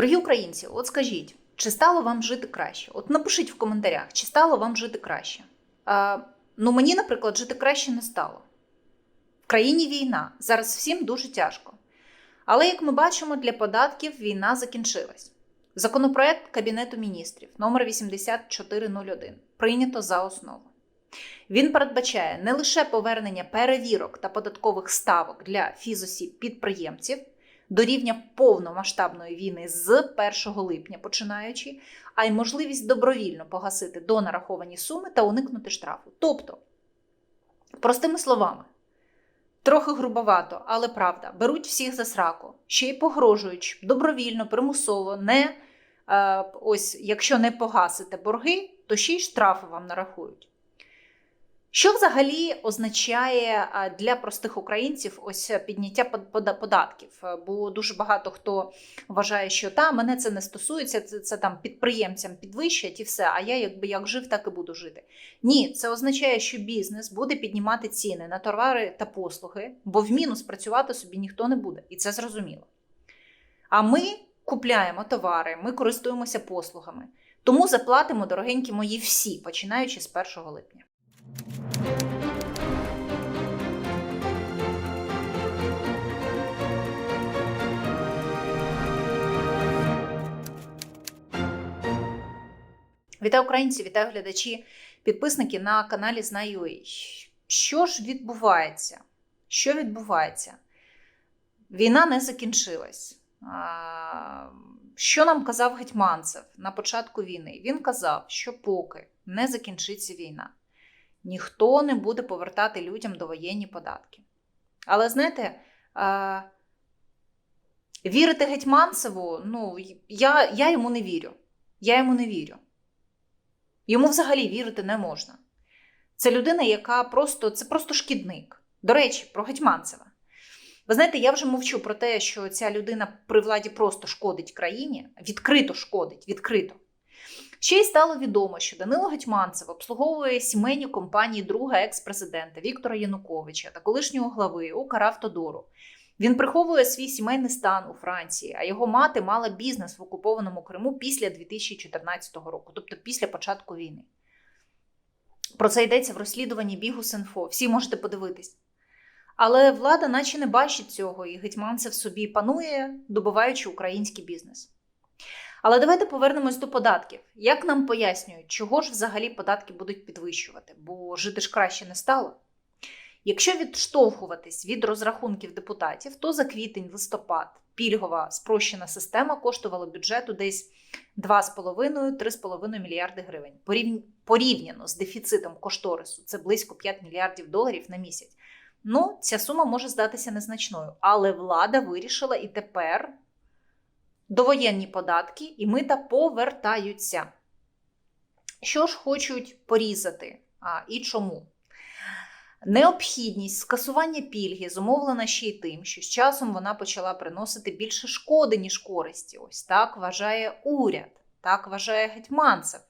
Дорогі українці, от скажіть, чи стало вам жити краще? От напишіть в коментарях, чи стало вам жити краще? А, ну, мені, наприклад, жити краще не стало. В країні війна. Зараз всім дуже тяжко. Але, як ми бачимо, для податків війна закінчилась. Законопроект Кабінету міністрів номер 8401 прийнято за основу. Він передбачає не лише повернення перевірок та податкових ставок для фізосіб підприємців до рівня повномасштабної війни з 1 липня починаючи, а й можливість добровільно погасити до нараховані суми та уникнути штрафу. Тобто, простими словами, трохи грубовато, але правда, беруть всіх за сраку, ще й погрожують добровільно, примусово, не е, ось якщо не погасите борги, то ще й штрафи вам нарахують. Що взагалі означає для простих українців ось підняття податків? Е, Бо дуже багато хто вважає, що та мене це не стосується, це, це там підприємцям підвищать і все. А я якби як жив, так і буду жити. Ні, це означає, що бізнес буде піднімати ціни на товари та послуги, бо в мінус працювати собі ніхто не буде, і це зрозуміло. А ми купляємо товари, ми користуємося послугами, тому заплатимо дорогенькі мої всі, починаючи з 1 липня. Вітаю українці, вітаю глядачі, підписники на каналі Знаю. Що ж відбувається? Що відбувається? Війна не закінчилась. Що нам казав Гетьманцев на початку війни? Він казав, що поки не закінчиться війна, ніхто не буде повертати людям довоєнні податки. Але знаєте, а, вірити Гетьманцеву, ну, я, я йому не вірю. Я йому не вірю. Йому взагалі вірити не можна. Це людина, яка просто це просто шкідник. До речі, про Гетьманцева. Ви знаєте, я вже мовчу про те, що ця людина при владі просто шкодить країні, відкрито шкодить, відкрито. Ще й стало відомо, що Данило Гетьманцев обслуговує сімейні компанії друга екс-президента Віктора Януковича та колишнього глави Укравтодору. Він приховує свій сімейний стан у Франції, а його мати мала бізнес в окупованому Криму після 2014 року, тобто після початку війни. Про це йдеться в розслідуванні бігу Синфо. Всі можете подивитись. Але влада, наче не бачить цього, і Гетьманцев собі панує, добиваючи український бізнес. Але давайте повернемось до податків. Як нам пояснюють, чого ж взагалі податки будуть підвищувати? Бо жити ж краще не стало. Якщо відштовхуватись від розрахунків депутатів, то за квітень-листопад пільгова спрощена система коштувала бюджету десь 2,5-3,5 мільярди гривень. Порівняно з дефіцитом кошторису, це близько 5 мільярдів доларів на місяць. Ну, ця сума може здатися незначною, але влада вирішила і тепер довоєнні податки і мита повертаються. Що ж хочуть порізати а, і чому? Необхідність скасування пільги зумовлена ще й тим, що з часом вона почала приносити більше шкоди, ніж користі. Ось так вважає уряд, так вважає Гетьманцев.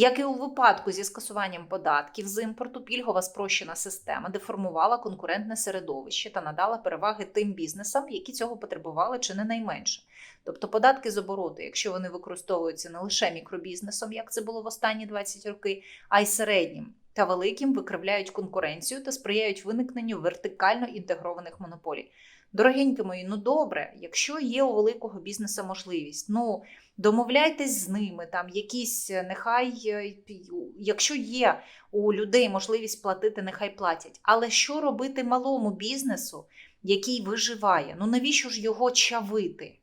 Як і у випадку зі скасуванням податків з імпорту, пільгова спрощена система деформувала конкурентне середовище та надала переваги тим бізнесам, які цього потребували чи не найменше. Тобто податки з обороту, якщо вони використовуються не лише мікробізнесом, як це було в останні 20 років, а й середнім та великим, викривляють конкуренцію та сприяють виникненню вертикально інтегрованих монополій. Дорогенькі мої, ну добре, якщо є у великого бізнесу можливість, ну домовляйтесь з ними, там якісь е, нехай, е, якщо є у людей можливість платити, нехай платять. Але що робити малому бізнесу, який виживає? Ну навіщо ж його чавити?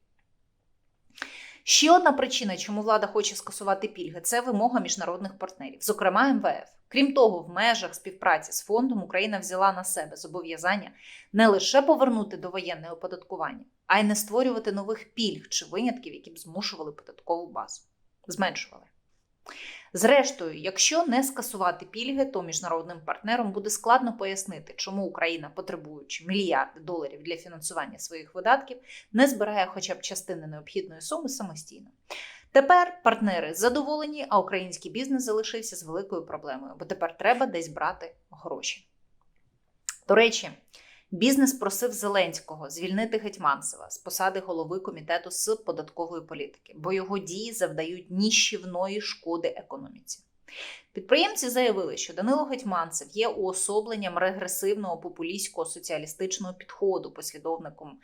Ще одна причина, чому влада хоче скасувати пільги, це вимога міжнародних партнерів, зокрема МВФ. Крім того, в межах співпраці з фондом Україна взяла на себе зобов'язання не лише повернути до воєнного оподаткування, а й не створювати нових пільг чи винятків, які б змушували податкову базу, зменшували. Зрештою, якщо не скасувати пільги, то міжнародним партнерам буде складно пояснити, чому Україна, потребуючи мільярди доларів для фінансування своїх видатків, не збирає хоча б частини необхідної суми самостійно. Тепер партнери задоволені, а український бізнес залишився з великою проблемою, бо тепер треба десь брати гроші. До речі, Бізнес просив Зеленського звільнити Гетьманцева з посади голови комітету з податкової політики, бо його дії завдають ніщівної шкоди економіці. Підприємці заявили, що Данило Гетьманцев є уособленням регресивного популістського соціалістичного підходу, послідовником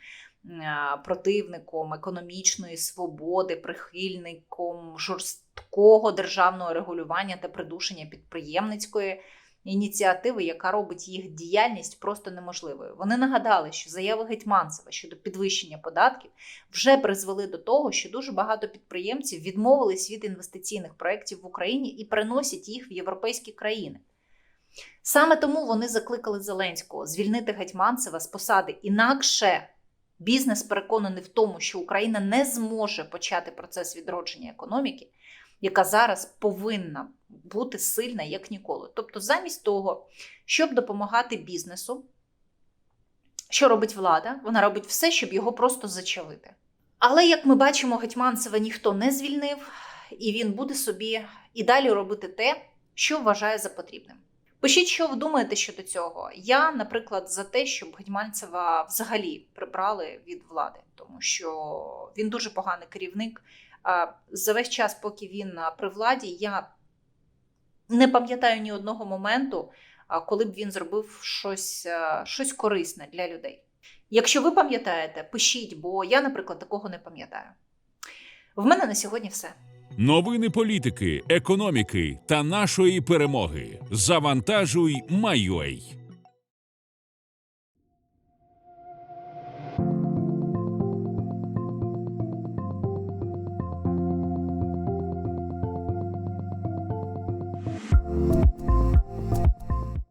противником економічної свободи, прихильником жорсткого державного регулювання та придушення підприємницької ініціативи, яка робить їх діяльність просто неможливою. Вони нагадали, що заяви Гетьманцева щодо підвищення податків вже призвели до того, що дуже багато підприємців відмовились від інвестиційних проєктів в Україні і переносять їх в європейські країни. Саме тому вони закликали Зеленського звільнити Гетьманцева з посади. Інакше бізнес переконаний в тому, що Україна не зможе почати процес відродження економіки, яка зараз повинна бути сильна як ніколи. Тобто, замість того, щоб допомагати бізнесу, що робить влада? Вона робить все, щоб його просто зачавити. Але як ми бачимо, Гетьманцева ніхто не звільнив, і він буде собі і далі робити те, що вважає за потрібним. Пишіть, що ви думаєте щодо цього. Я, наприклад, за те, щоб Гетьманцева взагалі прибрали від влади, тому що він дуже поганий керівник. За весь час, поки він при владі, я не пам'ятаю ні одного моменту, коли б він зробив щось, щось корисне для людей. Якщо ви пам'ятаєте, пишіть, бо я, наприклад, такого не пам'ятаю. В мене на сьогодні все. Новини політики, економіки та нашої перемоги. Завантажуй, Майой.